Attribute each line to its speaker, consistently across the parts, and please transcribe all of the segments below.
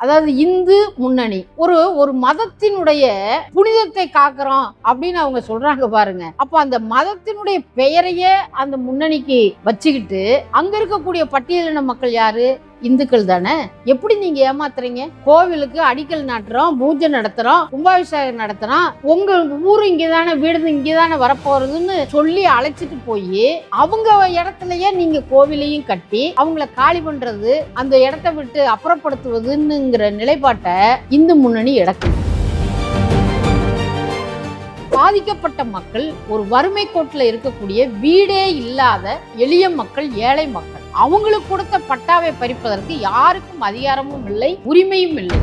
Speaker 1: அதாவது இந்து முன்னணி. ஒரு ஒரு மதத்தினுடைய புனிதத்தை காக்கிறோம் அப்படின்னு அவங்க சொல்றாங்க பாருங்க. அப்ப அந்த மதத்தினுடைய பெயரையே அந்த முன்னணிக்கு வச்சுக்கிட்டு அங்க இருக்கக்கூடிய பட்டியலின மக்கள் யாரு? இந்துக்கள் தானே? எப்படி நீங்க ஏமாத்துறீங்க? கோவிலுக்கு அடிக்கல் நாட்டுறோம் பூஜை நடத்துறோம் கும்பாபிஷேகம் நடத்துறோம். உங்க ஊரு இங்கதானே வீடு இங்கதானே வரப்போறதுன்னு சொல்லி அழைச்சிட்டு போய் அவங்க இடத்துலயே நீங்க கோவிலையும் கட்டி அவங்கள காலி பண்றது அந்த இடத்த விட்டு அப்புறப்படுத்துவதுன்னுங்கிற நிலைப்பாட்டை இந்து முன்னணி இடக்கு பாதிக்கப்பட்ட மக்கள் ஒரு வறுமை கோட்டில் இருக்கக்கூடிய வீடே இல்லாத எளிய மக்கள் ஏழை மக்கள். அவங்களுக்கு கொடுத்த பட்டாவை பறிப்பதற்கு யாருக்கும் அதிகாரமும் இல்லை உரிமையும் இல்லை.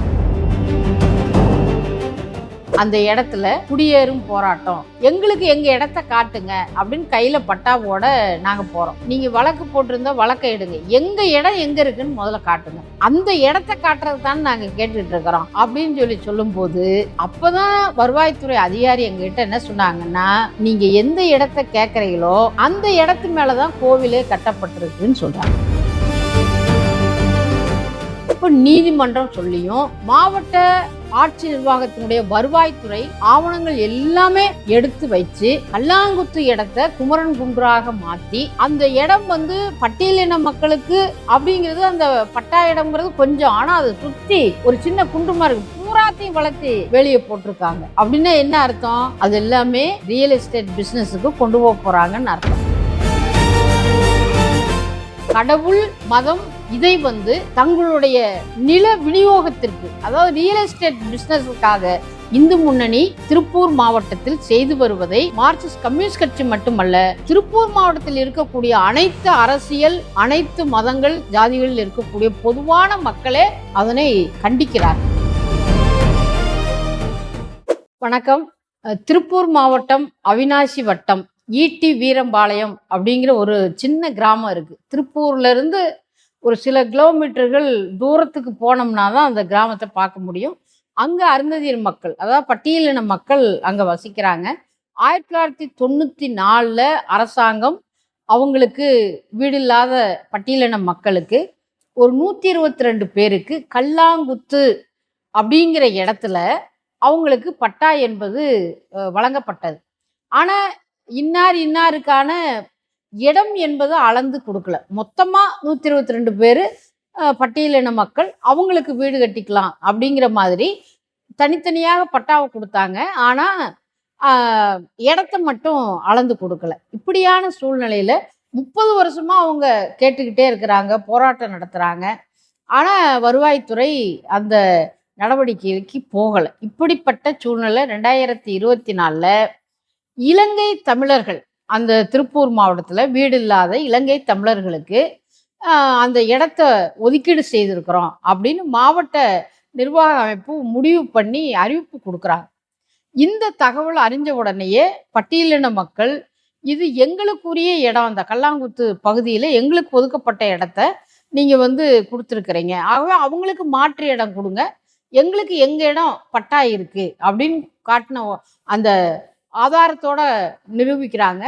Speaker 1: அந்த இடத்துல குடியேறும் போராட்டம். எங்களுக்கு எங்க இடத்த காட்டுங்க அப்படின்னு கையில பட்டாவோட நாங்க போறோம். நீங்க வழக்கு போட்டிருந்தா வழக்கை எடுங்க. எங்க இடம் எங்க இருக்குன்னு முதல்ல காட்டுங்க. அந்த இடத்த காட்டுறது தான் நாங்க கேட்டுட்டு இருக்கிறோம் அப்படின்னு சொல்லி சொல்லும்போது அப்பதான் வருவாய்த்துறை அதிகாரி எங்ககிட்ட என்ன சொன்னாங்கன்னா நீங்க எந்த இடத்த கேட்கறீங்களோ அந்த இடத்து மேலதான் கோவிலே கட்டப்பட்டிருக்குன்னு சொல்றாங்க. இப்போ நீதிமன்றம் சொல்லியும் மாவட்ட ஆட்சி நிர்வாகத்தினுடைய வருவாய்த்துறை ஆவணங்கள் எல்லாமே எடுத்து வச்சு கல்லாங்குத்து இடத்தை குமரன் குன்றாக மாத்தி அந்த இடம் வந்து பட்டியலின மக்களுக்கு அப்படிங்கிறது அந்த பட்டா இடம்ங்கிறது கொஞ்சம் ஆனா அதை சுத்தி ஒரு சின்ன குன்றுமா இருக்கு. பூராத்தையும் வளர்த்து வெளியே போட்டிருக்காங்க. அப்படின்னா என்ன அர்த்தம்? அது எல்லாமே ரியல் எஸ்டேட் பிசினஸுக்கு கொண்டு போக போறாங்கன்னு அர்த்தம். கடவுள் மதம் இதை வந்து தங்களுடைய நில விநியோகத்திற்கு அதாவது ரியல் எஸ்டேட் பிசினஸுக்காக இந்து முன்னணி திருப்பூர் மாவட்டத்தில் செய்து வருவதை மார்க்சிஸ்ட் கம்யூனிஸ்ட் கட்சி மட்டுமல்ல திருப்பூர் மாவட்டத்தில் இருக்கக்கூடிய அனைத்து அரசியல் அனைத்து மதங்கள் ஜாதிகளில் இருக்கக்கூடிய பொதுவான மக்களே அதனை கண்டிக்கிறார். வணக்கம். திருப்பூர் மாவட்டம் அவினாசி வட்டம் ஈட்டி வீரம்பாளையம் அப்படிங்கிற ஒரு சின்ன கிராமம் இருக்கு. திருப்பூர்ல இருந்து ஒரு சில கிலோமீட்டர்கள் தூரத்துக்கு போனோம்னா தான் அந்த கிராமத்தை பார்க்க முடியும். அங்கே அருந்ததியர் மக்கள் அதாவது பட்டியலின மக்கள் அங்கே வசிக்கிறாங்க. ஆயிரத்தி தொள்ளாயிரத்தி தொண்ணூற்றி நாலில் அரசாங்கம் அவங்களுக்கு வீடு இல்லாத பட்டியலின மக்களுக்கு ஒரு நூற்றி இருபத்தி ரெண்டு பேருக்கு கல்லாங்குத்து அப்படிங்கிற இடத்துல அவங்களுக்கு பட்டா என்பது வழங்கப்பட்டது. ஆனால் இன்னார் இன்னாருக்கான இடம் என்பது அளந்து கொடுக்கல. மொத்தமாக நூற்றி இருபத்தி ரெண்டு பேர் பட்டியலின மக்கள் அவங்களுக்கு வீடு கட்டிக்கலாம் அப்படிங்கிற மாதிரி தனித்தனியாக பட்டாவை கொடுத்தாங்க. ஆனால் இடத்த மட்டும் அளந்து கொடுக்கல. இப்படியான சூழ்நிலையில் முப்பது வருஷமாக அவங்க கேட்டுக்கிட்டே இருக்கிறாங்க போராட்டம் நடத்துகிறாங்க ஆனால் வருவாய்த்துறை அந்த நடவடிக்கைக்கு போகலை. இப்படிப்பட்ட சூழ்நிலை ரெண்டாயிரத்தி இருபத்தி நாலில் இலங்கை தமிழர்கள் அந்த திருப்பூர் மாவட்டத்தில் வீடு இல்லாத இலங்கை தமிழர்களுக்கு அந்த இடத்த ஒதுக்கீடு செய்திருக்கிறோம் அப்படின்னு மாவட்ட நிர்வாக அமைப்பு முடிவு பண்ணி அறிவிப்பு கொடுக்குறாங்க. இந்த தகவல் அறிஞ்ச உடனேயே பட்டியலின மக்கள் இது எங்களுக்குரிய இடம் அந்த கல்லாங்குத்து பகுதியில் எங்களுக்கு ஒதுக்கப்பட்ட இடத்த நீங்கள் வந்து கொடுத்துருக்குறீங்க. ஆகவே அவங்களுக்கு மாற்று இடம் கொடுங்க. எங்களுக்கு எங்கள் இடம் பட்டா இருக்குது அப்படின்னு காட்டின அந்த ஆதாரத்தோட நிரூபிக்கிறாங்க.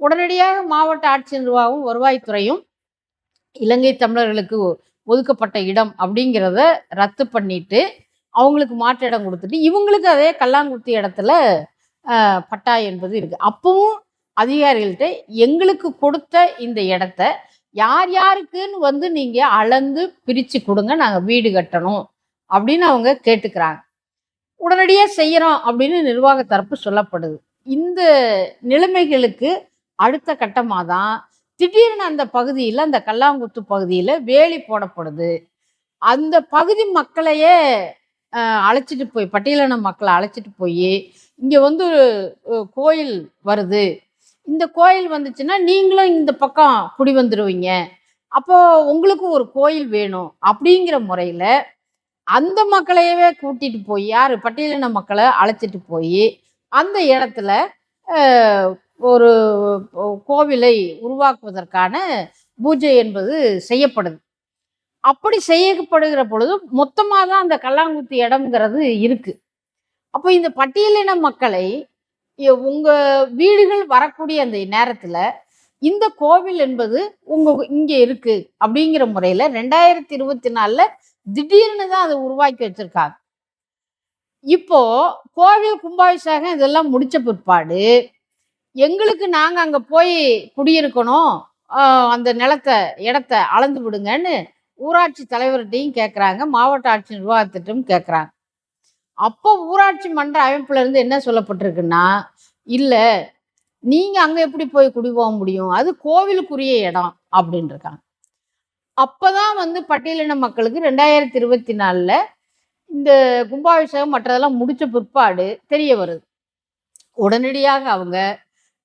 Speaker 1: உடனடியாக மாவட்ட ஆட்சி நிர்வாகம் வருவாய்த்துறையும் இலங்கை தமிழர்களுக்கு ஒ- ஒதுக்கப்பட்ட இடம் அப்படிங்கிறத ரத்து பண்ணிட்டு அவங்களுக்கு மாற்று இடம் கொடுத்துட்டு இவங்களுக்கு அதே கல்லாங்குத்தி இடத்துல பட்டா என்பது இருக்குது அப்பவும் அதிகாரிகள்கிட்ட எங்களுக்கு கொடுத்த இந்த இடத்த யார் யாருக்குன்னு வந்து நீங்கள் அளந்து பிரிச்சு கொடுங்க நாங்கள் வீடு கட்டணும் அப்படின்னு அவங்க கேட்டுக்கிறாங்க. உடனடியாக செய்கிறோம் அப்படின்னு நிர்வாக தரப்பு சொல்லப்படுது. இந்த நிலைமைகளுக்கு அடுத்த கட்டமாக தான் திடீர்னு அந்த பகுதியில் அந்த கல்லாங்குத்து பகுதியில் வேலி போடப்படுது. அந்த பகுதி மக்களையே அழைச்சிட்டு போய் பட்டியலின மக்களை அழைச்சிட்டு போய் இங்கே வந்து கோயில் வருது. இந்த கோயில் வந்துச்சுன்னா நீங்களும் இந்த பக்கம் குடி வந்துடுவீங்க அப்போது உங்களுக்கு ஒரு கோயில் வேணும் அப்படிங்கிற முறையில் அந்த மக்களையவே கூட்டிட்டு போய் யார்? பட்டியலின மக்களை அழைச்சிட்டு போய் அந்த இடத்துல ஒரு கோவிலை உருவாக்குவதற்கான பூஜை என்பது செய்யப்படுது. அப்படி செய்யப்படுகிற பொழுது மொத்தமாக தான் அந்த கல்லாங்குத்தி இடம்ங்கிறது இருக்குது அப்போ இந்த பட்டியலின மக்களை உங்கள் வீடுகள் வரக்கூடிய அந்த நேரத்தில் இந்த கோவில் என்பது உங்க இங்கே இருக்குது அப்படிங்கிற முறையில் ரெண்டாயிரத்தி இருபத்தி நாலில் திடீர்னு தான் அதை உருவாக்கி வச்சிருக்காங்க. இப்போ கோவில் கும்பாபிஷேகம் இதெல்லாம் முடிச்ச பிற்பாடு எங்களுக்கு நாங்கள் அங்கே போய் குடியிருக்கணும் அந்த நிலத்தை இடத்த அளந்து விடுங்கன்னு ஊராட்சி தலைவர்கிட்டையும் கேட்குறாங்க மாவட்ட ஆட்சி நிர்வாகத்திட்டும் கேட்குறாங்க அப்போ ஊராட்சி மன்ற அமைப்புலேருந்து என்ன சொல்லப்பட்டிருக்குன்னா இல்லை நீங்கள் அங்கே எப்படி போய் குடி போக முடியும்? அது கோவிலுக்குரிய இடம் அப்படின்னு இருக்காங்க அப்பதான் வந்து பட்டியலின மக்களுக்கு ரெண்டாயிரத்தி இருபத்தி நாலில் இந்த கும்பாபிஷேகம் மற்றதெல்லாம் முடித்த பிற்பாடு தெரிய வருது. உடனடியாக அவங்க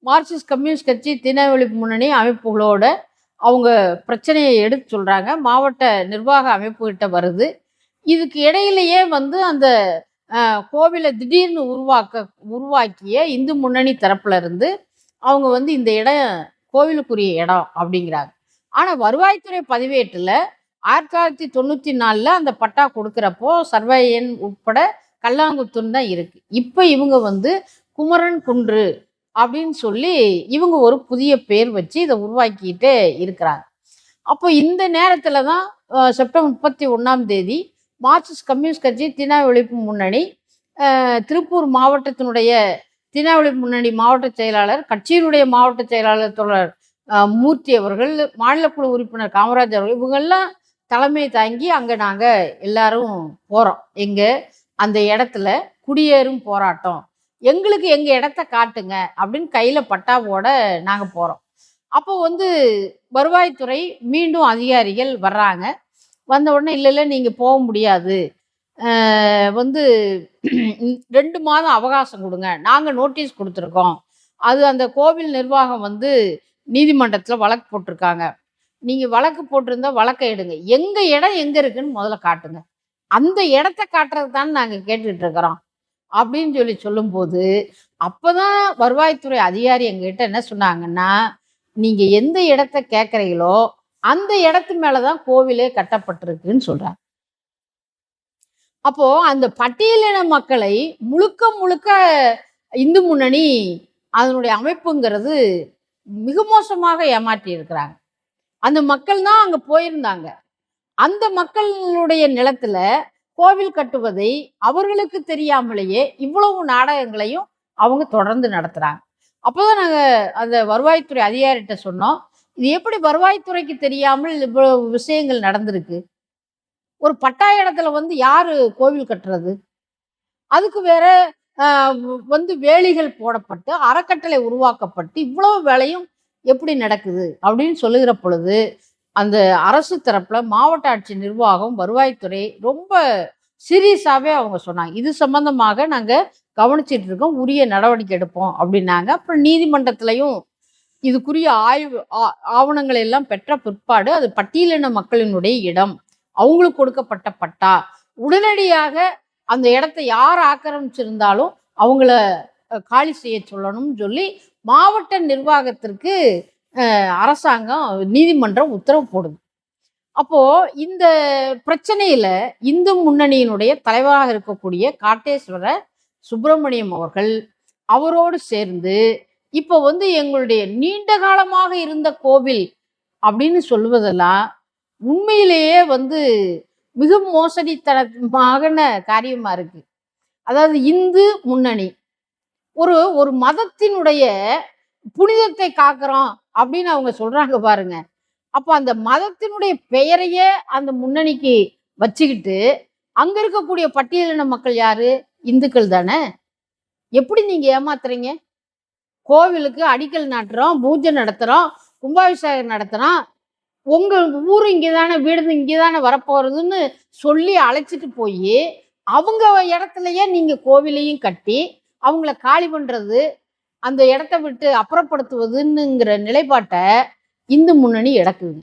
Speaker 1: மார்க்சிஸ்ட் கம்யூனிஸ்ட் கட்சி தினவெளி முன்னணி அமைப்புகளோட அவங்க பிரச்சனையை எடுத்து சொல்கிறாங்க மாவட்ட நிர்வாக அமைப்புகிட்ட வருது. இதுக்கு இடையிலேயே வந்து அந்த கோவிலை திடீர்னு உருவாக்க உருவாக்கிய இந்து முன்னணி தரப்புல இருந்து அவங்க வந்து இந்த இடம் கோவிலுக்குரிய இடம் அப்படிங்கிறாங்க. ஆனால் வருவாய்த்துறை பதிவேட்டில் ஆயிரத்தி தொள்ளாயிரத்தி தொண்ணூற்றி நாலில் அந்த பட்டா கொடுக்குறப்போ சர்வையன் உட்பட கல்லாங்குத்துன்னு தான் இருக்குது இப்போ இவங்க வந்து குமரன் குன்று அப்படின்னு சொல்லி இவங்க ஒரு புதிய பேர் வச்சு இதை உருவாக்கிட்டு இருக்கிறாங்க. அப்போ இந்த நேரத்தில் தான் செப்டம்பர் முப்பத்தி ஒன்றாம் தேதி மார்க்சிஸ்ட் கம்யூனிஸ்ட் கட்சி தினா ஒழிப்பு முன்னணி திருப்பூர் மாவட்டத்தினுடைய தினா ஒழிப்பு முன்னணி மாவட்ட செயலாளர் கட்சியினுடைய மாவட்ட செயலாளர் தொடர் மூர்த்தி அவர்கள் மாநிலக்குழு உறுப்பினர் காமராஜ் அவர்கள் இவங்கெல்லாம் தலைமை தாங்கி அங்கே நாங்கள் எல்லாரும் போகிறோம் எங்கள் அந்த இடத்துல குடியேறும் போராட்டம். எங்களுக்கு எங்கள் இடத்த காட்டுங்க அப்படின்னு கையில் பட்டாவோட நாங்கள் போகிறோம் அப்போ வந்து வருவாய்த்துறை மீண்டும் அதிகாரிகள் வர்றாங்க. வந்த உடனே இல்லை இல்லை நீங்கள் போக முடியாது. வந்து ரெண்டு மாதம் அவகாசம் கொடுங்க. நாங்கள் நோட்டீஸ் கொடுத்துருக்கோம். அது அந்த கோவில் நிர்வாகம் வந்து நீதிமன்றத்தில் வழக்கு போட்டிருக்காங்க. நீங்கள் வழக்கு போட்டிருந்தா வழக்கை எடுங்க. எங்கள் இடம் எங்கே இருக்குன்னு முதல்ல காட்டுங்க. அந்த இடத்த காட்டுறது தான் நாங்கள் கேட்டுக்கிட்டு இருக்கிறோம். அப்படின்னு சொல்லி சொல்லும்போது அப்போ தான் வருவாய்த்துறை அதிகாரி எங்ககிட்ட என்ன சொன்னாங்கன்னா நீங்கள் எந்த இடத்த கேட்குறீங்களோ அந்த இடத்து மேலே தான் கோவிலே கட்டப்பட்டிருக்குன்னு சொல்கிறாங்க அப்போ அந்த பட்டியலின மக்களை முழுக்க முழுக்க இந்து முன்னணி அதனுடைய அமைப்புங்கிறது மிக மோசமாக ஏமாற்றி இருக்கிறாங்க. அந்த மக்கள் தான் அங்கே போயிருந்தாங்க. அந்த மக்களுடைய நிலத்துல கோவில் கட்டுவதை அவர்களுக்கு தெரியாமலேயே இவ்வளவு நாடகங்களையும் அவங்க தொடர்ந்து நடத்துறாங்க. அப்போதான் நாங்கள் அந்த வருவாய்த்துறை அதிகாரிகிட்ட சொன்னோம் இது எப்படி வருவாய்த்துறைக்கு தெரியாமல் இவ்வளவு விஷயங்கள் நடந்திருக்கு? ஒரு பட்டாய இடத்துல வந்து யார் கோவில் கட்டுறது? அதுக்கு வேற வந்து வேலிகள் போடப்பட்டு அறக்கட்டளை உருவாக்கப்பட்டு இவ்வளோ வேலையும் எப்படி நடக்குது? அப்படின்னு சொல்லுகிற பொழுது அந்த அரசு தரப்பில் மாவட்ட ஆட்சி நிர்வாகம் வருவாய்த்துறை ரொம்ப சீரியஸாகவே அவங்க சொன்னாங்க. இது சம்பந்தமாக நாங்கள் கவனிச்சிட்டு இருக்கோம் உரிய நடவடிக்கை எடுப்போம் அப்படின்னாங்க. அப்புறம் நீதிமன்றத்திலையும் இதுக்குரிய ஆய்வு ஆ- ஆவணங்களை எல்லாம் பெற்ற பிற்பாடு அது பட்டியலின மக்களினுடைய இடம் அவங்களுக்கு கொடுக்கப்பட்ட பட்டா. உடனடியாக அந்த இடத்த யார் ஆக்கிரமிச்சிருந்தாலும் அவங்கள காலி செய்ய சொல்லணும்னு சொல்லி மாவட்ட நிர்வாகத்திற்கு அரசாங்கம் நீதிமன்றம் உத்தரவு போடுது. அப்போது இந்த பிரச்சனையில் இந்து முன்னணியினுடைய தலைவராக இருக்கக்கூடிய காட்டேஸ்வர சுப்பிரமணியம் அவர்கள் அவரோடு சேர்ந்து இப்போ வந்து எங்களுடைய நீண்ட காலமாக இருந்த கோவில் அப்படின்னு சொல்வதெல்லாம் உண்மையிலேயே வந்து மிக மோசடித்தனமான காரியமாக இருக்குது அதாவது இந்து முன்னணி. ஒரு ஒரு மதத்தினுடைய புனிதத்தை காக்கிறோம் அப்படின்னு அவங்க சொல்கிறாங்க பாருங்க. அப்போ அந்த மதத்தினுடைய பெயரையே அந்த முன்னணிக்கு வச்சுக்கிட்டு அங்கே இருக்கக்கூடிய பட்டியலின மக்கள் யாரு? இந்துக்கள் தானே. எப்படி நீங்கள் ஏமாத்துறீங்க? கோவிலுக்கு அடிக்கல் நாட்டுறோம் பூஜை நடத்துகிறோம் கும்பாபிஷேகம் நடத்துகிறோம் உங்கள் ஊர் இங்கதானே வீடு இங்கதானே வரப்போகிறதுன்னு சொல்லி அழைச்சிட்டு போய் அவங்க இடத்துலையே நீங்கள் கோவிலையும் கட்டி அவங்கள காலி பண்ணுறது அந்த இடத்த விட்டு அப்புறப்படுத்துவதுன்னுங்கிற நிலைப்பாட்டை இந்து முன்னணி இடக்குது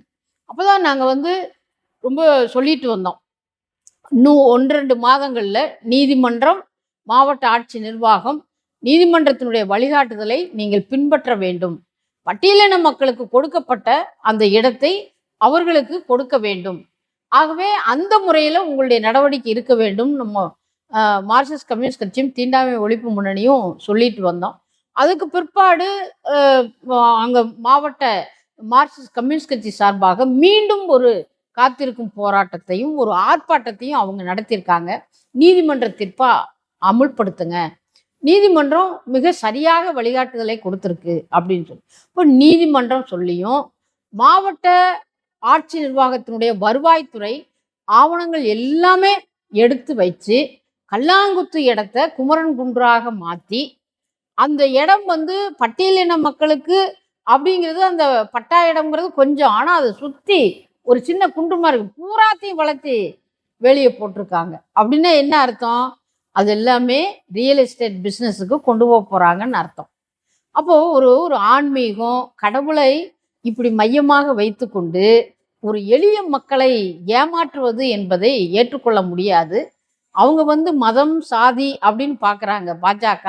Speaker 1: அப்போதான் நாங்கள் வந்து ரொம்ப சொல்லிட்டு வந்தோம். இன்னும் ஒன்று ரெண்டு மாதங்களில் நீதிமன்றம் மாவட்ட ஆட்சி நிர்வாகம் நீதிமன்றத்தினுடைய வழிகாட்டுதலை நீங்கள் பின்பற்ற வேண்டும். பட்டியலின மக்களுக்கு கொடுக்கப்பட்ட அந்த இடத்தை அவர்களுக்கு கொடுக்க வேண்டும். ஆகவே அந்த முறையில் உங்களுடைய நடவடிக்கை இருக்க வேண்டும். நம்ம மார்க்சிஸ்ட் கம்யூனிஸ்ட் கட்சியும் தீண்டாமை ஒழிப்பு முன்னணியும் சொல்லிட்டு வந்தோம். அதுக்கு பிற்பாடு அங்கே மாவட்ட மார்க்சிஸ்ட் கம்யூனிஸ்ட் கட்சி சார்பாக மீண்டும் ஒரு காத்திருக்கும் போராட்டத்தையும் ஒரு ஆர்ப்பாட்டத்தையும் அவங்க நடத்தியிருக்காங்க. நீதிமன்ற தீர்ப்பா அமுல்படுத்துங்க. நீதிமன்றம் மிக சரியாக வழிகாட்டுதலை கொடுத்துருக்கு அப்படின்னு சொல்லி. இப்போ நீதிமன்றம் சொல்லியும் மாவட்ட ஆட்சி நிர்வாகத்தினுடைய வருவாய்த்துறை ஆவணங்கள் எல்லாமே எடுத்து வச்சு கல்லாங்குத்து இடத்த குமரன் குன்றாக மாற்றி அந்த இடம் வந்து பட்டியலின மக்களுக்கு அப்படிங்கிறது அந்த பட்டா இடம்ங்கிறது கொஞ்சம் ஆனால் அதை சுற்றி ஒரு சின்ன குன்றுமா இருக்கு. பூராத்தையும் வளர்த்தி வெளியே போட்டிருக்காங்க. அப்படின்னா என்ன அர்த்தம்? அது எல்லாமே ரியல் எஸ்டேட் பிஸ்னஸுக்கு கொண்டு போக போகிறாங்கன்னு அர்த்தம். அப்போது ஒரு ஒரு ஆன்மீகம் கடவுளை இப்படி மையமாக வைத்துக்கொண்டு ஒரு எளிய மக்களை ஏமாற்றுவது என்பதை ஏற்றுக்கொள்ள முடியாது. அவங்க வந்து மதம் சாதி அப்படின்னு பார்க்குறாங்க பாஜக.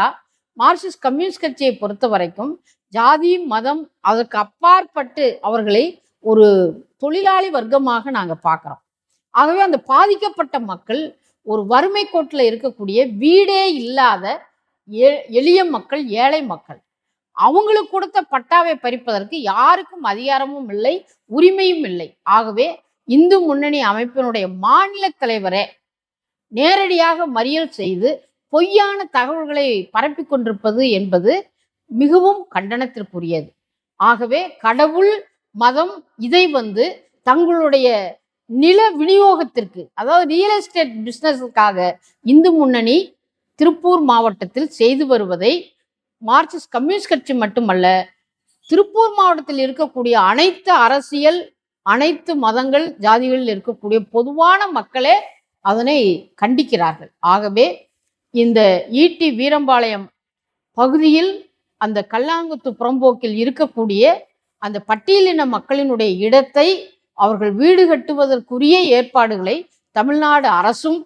Speaker 1: மார்க்சிஸ்ட் கம்யூனிஸ்ட் கட்சியை பொறுத்த வரைக்கும் ஜாதி மதம் அதற்கு அப்பாற்பட்டு அவர்களை ஒரு தொழிலாளி வர்க்கமாக நாங்கள் பார்க்குறோம். ஆகவே அந்த பாதிக்கப்பட்ட மக்கள் ஒரு வறுமை கோட்டில் இருக்கக்கூடிய வீடே இல்லாத எ- எளிய மக்கள் ஏழை மக்கள். அவங்களுக்கு கொடுத்த பட்டாவை பறிப்பதற்கு யாருக்கும் அதிகாரமும் இல்லை உரிமையும் இல்லை. ஆகவே இந்து முன்னணி அமைப்பினுடைய மாநில தலைவரே நேரடியாக மறியல் செய்து பொய்யான தகவல்களை பரப்பிக் கொண்டிருப்பது என்பது மிகவும் கண்டனத்திற்குரியது. ஆகவே கடவுள் மதம் இதை வந்து தங்களுடைய நில விநியோகத்திற்கு அதாவது ரியல் எஸ்டேட் பிஸ்னஸுக்காக இந்து முன்னணி திருப்பூர் மாவட்டத்தில் செய்து வருவதை மார்க்சிஸ்ட் கம்யூனிஸ்ட் கட்சி மட்டுமல்ல திருப்பூர் மாவட்டத்தில் இருக்கக்கூடிய அனைத்து அரசியல் அனைத்து மதங்கள் ஜாதிகளில் இருக்கக்கூடிய பொதுவான மக்களே அதனை கண்டிக்கிறார்கள். ஆகவே இந்த ஈட்டி வீரம்பாளையம் பகுதியில் அந்த கல்லாங்குத்து புறம்போக்கில் இருக்கக்கூடிய அந்த பட்டியலின மக்களினுடைய இடத்தை அவர்கள் வீடு கட்டுவதற்குரிய ஏற்பாடுகளை தமிழ்நாடு அரசும்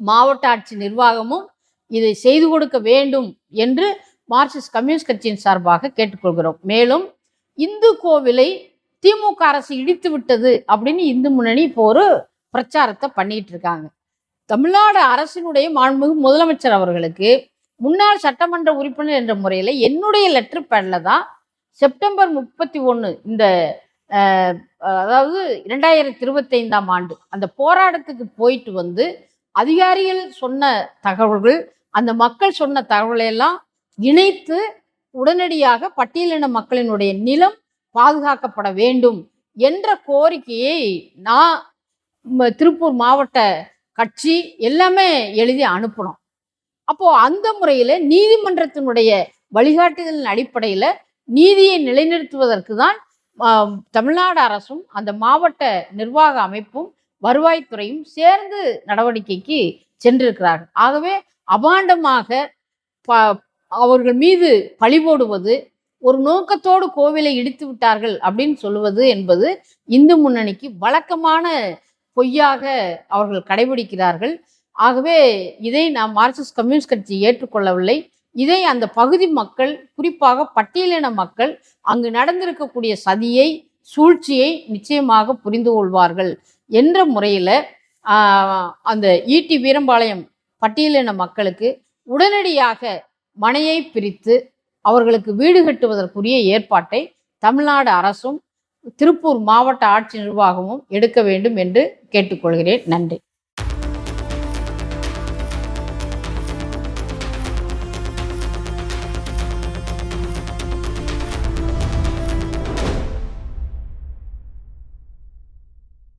Speaker 1: மாவட்ட ஆட்சி நிர்வாகமும் இதை செய்து கொடுக்க வேண்டும் என்று மார்க்சிஸ்ட் கம்யூனிஸ்ட் கட்சியின் சார்பாக கேட்டுக்கொள்கிறோம். மேலும் இந்து கோவிலை திமுக அரசு இடித்து விட்டது அப்படின்னு இந்து முன்னணி இப்போ ஒரு பிரச்சாரத்தை பண்ணிட்டு இருக்காங்க. தமிழ்நாடு அரசினுடைய மாண்புமிகு முதலமைச்சர் அவர்களுக்கு முன்னாள் சட்டமன்ற உறுப்பினர் என்ற முறையில் என்னுடைய லெட்டர் பேடில் தான் செப்டம்பர் முப்பத்தி ஒன்று இந்த அதாவது இரண்டாயிரத்தி இருபத்தைந்தாம் ஆண்டு அந்த போராட்டத்துக்கு போயிட்டு வந்து அதிகாரிகள் சொன்ன தகவல்கள் அந்த மக்கள் சொன்ன தகவலை எல்லாம் இணைத்து உடனடியாக பட்டியலின மக்களினுடைய நிலம் பாதுகாக்கப்பட வேண்டும் என்ற கோரிக்கையை நான் திருப்பூர் மாவட்ட கட்சி எல்லாமே எழுதி அனுப்பணும் அப்போ அந்த முறையில் நீதிமன்றத்தினுடைய வழிகாட்டுதலின் அடிப்படையில் நீதியை நிலைநிறுத்துவதற்கு தான் தமிழ்நாடு அரசும் அந்த மாவட்ட நிர்வாக அமைப்பும் வருவாய்த்துறையும் சேர்ந்து நடவடிக்கைக்கு சென்றிருக்கிறார்கள். ஆகவே அபாண்டமாக ப அவர்கள் மீது பழி போடுவது ஒரு நோக்கத்தோடு கோவிலை இடித்து விட்டார்கள் அப்படின்னு சொல்லுவது என்பது இந்து முன்னணிக்கு வழக்கமான பொய்யாக அவர்கள் கடைபிடிக்கிறார்கள். ஆகவே இதை நாம் மார்க்சிஸ்ட் கம்யூனிஸ்ட் கட்சி ஏற்றுக்கொள்ளவில்லை. இதை அந்த பகுதி மக்கள் குறிப்பாக பட்டியலின மக்கள் அங்கு நடந்திருக்கக்கூடிய சதியை சூழ்ச்சியை நிச்சயமாக புரிந்து கொள்வார்கள் என்ற முறையில் அந்த ஈட்டி வீரம்பாளையம் பட்டியலின மக்களுக்கு உடனடியாக மனையை பிரித்து அவர்களுக்கு வீடு கட்டுவதற்குரிய ஏற்பாட்டை தமிழ்நாடு அரசும் திருப்பூர் மாவட்ட ஆட்சி நிர்வாகமும் எடுக்க வேண்டும் என்று கேட்டுக்கொள்கிறேன். நன்றி.